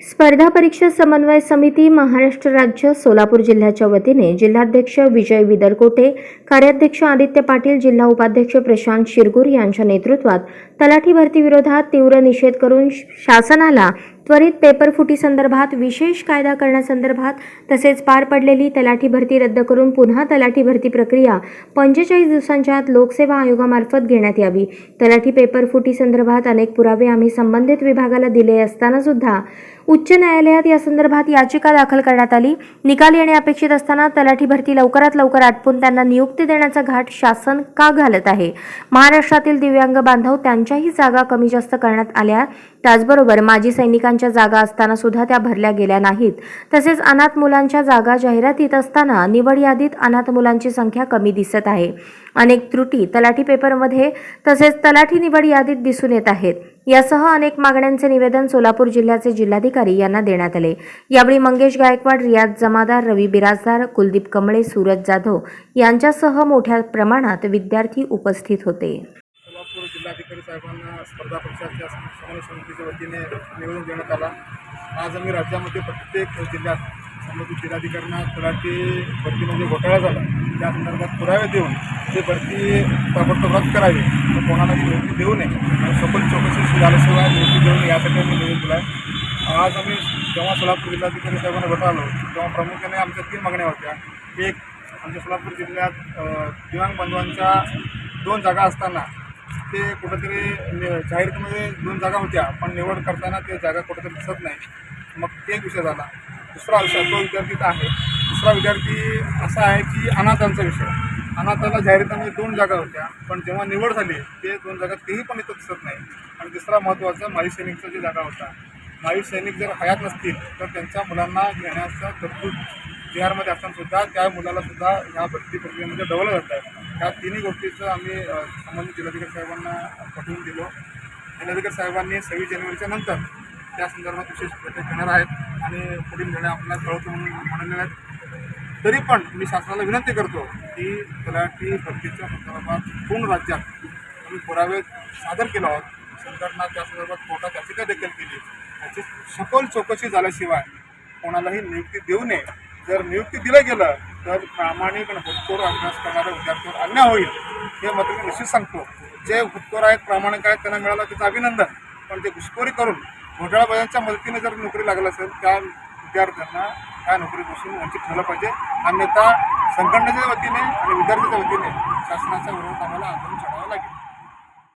स्पर्धा परीक्षा समन्वय समिती महाराष्ट्र राज्य सोलापूर जिल्ह्याच्या वतीने जिल्हाध्यक्ष विजय विदरकोटे कार्याध्यक्ष आदित्य पाटील जिल्हा उपाध्यक्ष प्रशांत शिरगूर यांच्या नेतृत्वात तलाठी भरतीविरोधात तीव्र निषेध करून शासनाला त्वरित पेपरफुटी संदर्भात विशेष कायदा करण्यासंदर्भात तसेच पार पडलेली तलाठी भरती रद्द करून पुन्हा तलाठी भरती प्रक्रिया पंचेचाळीस दिवसांच्या आत लोकसेवा आयोगामार्फत घेण्यात यावी. तलाठी पेपरफुटी संदर्भात अनेक पुरावे आम्ही संबंधित विभागाला दिले असताना सुद्धा उच्च न्यायालयात या संदर्भात याचिका दाखल करण्यात आली. निकाल येणे अपेक्षित असताना तलाठी भरती लवकरात लवकर आटपून त्यांना नियुक्ती देण्याचा घाट शासन का घालत आहे? महाराष्ट्रातील दिव्यांग बांधव त्यांच्याही जागा कमी जास्त करण्यात आल्या. त्याचबरोबर माजी सैनिकांच्या जागा असताना सुद्धा त्या भरल्या गेल्या नाहीत. तसेच अनाथ मुलांच्या जागा जाहिरातीत असताना निवड यादीत अनाथ मुलांची संख्या कमी दिसत आहे. अनेक त्रुटी तलाठी पेपरमध्ये तसेच तलाठी निवड यादीत दिसून येत आहेत. यासह अनेक मागण्यांचे निवेदन सोलापूर जिल्ह्याचे जिल्हाधिकारी यांना देण्यात आले. यावेळी मंगेश गायकवाड रियाज जमादार रवी बिराजदार कुलदीप कमळे सूरज जाधव यांच्यासह मोठ्या प्रमाणात विद्यार्थी उपस्थित होते. सोलापूर साहेबांना स्पर्धा परीक्षाच्या समन्वय समितीच्या वतीने निवडून देण्यात आला. आज आम्ही राज्यामध्ये प्रत्येक जिल्ह्यात संबंधित जिल्हाधिकाऱ्यांना तलाठी भरतीमध्ये म्हणजे घोटाळा झाला. त्या संदर्भात पुरावे देऊन ते भरती ताबडतोब रद्द करावी. तर कोणाला नियुक्ती देऊ नये. आणि सखोल चौकशी झाल्याशिवाय नियुक्ती देऊ नये यासाठी आम्ही निवेदन दिला आहे आज आम्ही जेव्हा सोलापूर जिल्हाधिकारी साहेबांना भेटालो तेव्हा प्रामुख्याने आमच्या तीन मागण्या होत्या. एक आमच्या सोलापूर जिल्ह्यात अ, दिव्यांग दोन जागा असताना ते कुठंतरी जाहीरमध्ये जाहिरातीमध्ये दोन जागा होत्या पण निवड करताना ते जागा कुठंतरी दिसत नाही. मग ते एक विषय झाला. दुसरा विषय तो विद्यार्थी तर आहे. दुसरा विद्यार्थी असा आहे की अनाथांचा विषय. अनाथाला जाहिरातामध्ये दोन जागा होत्या पण जेव्हा निवड झाली ते दोन जागा तेही पण इथं दिसत नाही. आणि तिसरा महत्त्वाचा माई सैनिकचा जी जागा होता. माई सैनिक जर हयात नसतील तर त्यांच्या मुलांना घेण्याचा तरतूद बिहारमध्ये असताना सुद्धा त्या मुलाला सुद्धा ह्या भरती प्रक्रियेमध्ये डवलं जात आहे. ह्या तिन्ही गोष्टीचं आम्ही संबंधित जिल्हाधिकारी साहेबांना पाठवून दिलो. जिल्हाधिकारी साहेबांनी सव्वीस जानेवारीच्या नंतर त्या संदर्भात विशेष बैठक घेणार आहेत आणि पुढील निर्णय आपल्याला कळवतो म्हणून म्हणाले आहेत. तरी पण मी शासनाला विनंती करतो की तलाठी भरतीच्या संदर्भात पूर्ण राज्यात आम्ही पुरावे सादर केलो आहोत. संघटना त्या संदर्भात कोर्टात याचिका देखील केली. याची सखोल चौकशी झाल्याशिवाय कोणालाही नियुक्ती देऊ नये. जर नियुक्ती दिलं गेलं तर प्रामाणिक आणि हुतकोर अभ्यास करणाऱ्या विद्यार्थ्यांवर अन्याय होईल हे मात्र मी निश्चित सांगतो. जे हुतकोर आहेत प्रामाणिक आहेत त्यांना मिळालं त्याचं अभिनंदन. पण ते घुसखोरी करून घोटाळाबाजांच्या मदतीने जर नोकरी लागली असेल त्या विद्यार्थ्यांना त्या नोकरीपासून वंचित ठेवलं पाहिजे. अन्यथा संघटनेच्या वतीने आणि विद्यार्थ्याच्या वतीने शासनाच्या विरोधात आम्हाला आंदोलन चढावं लागेल.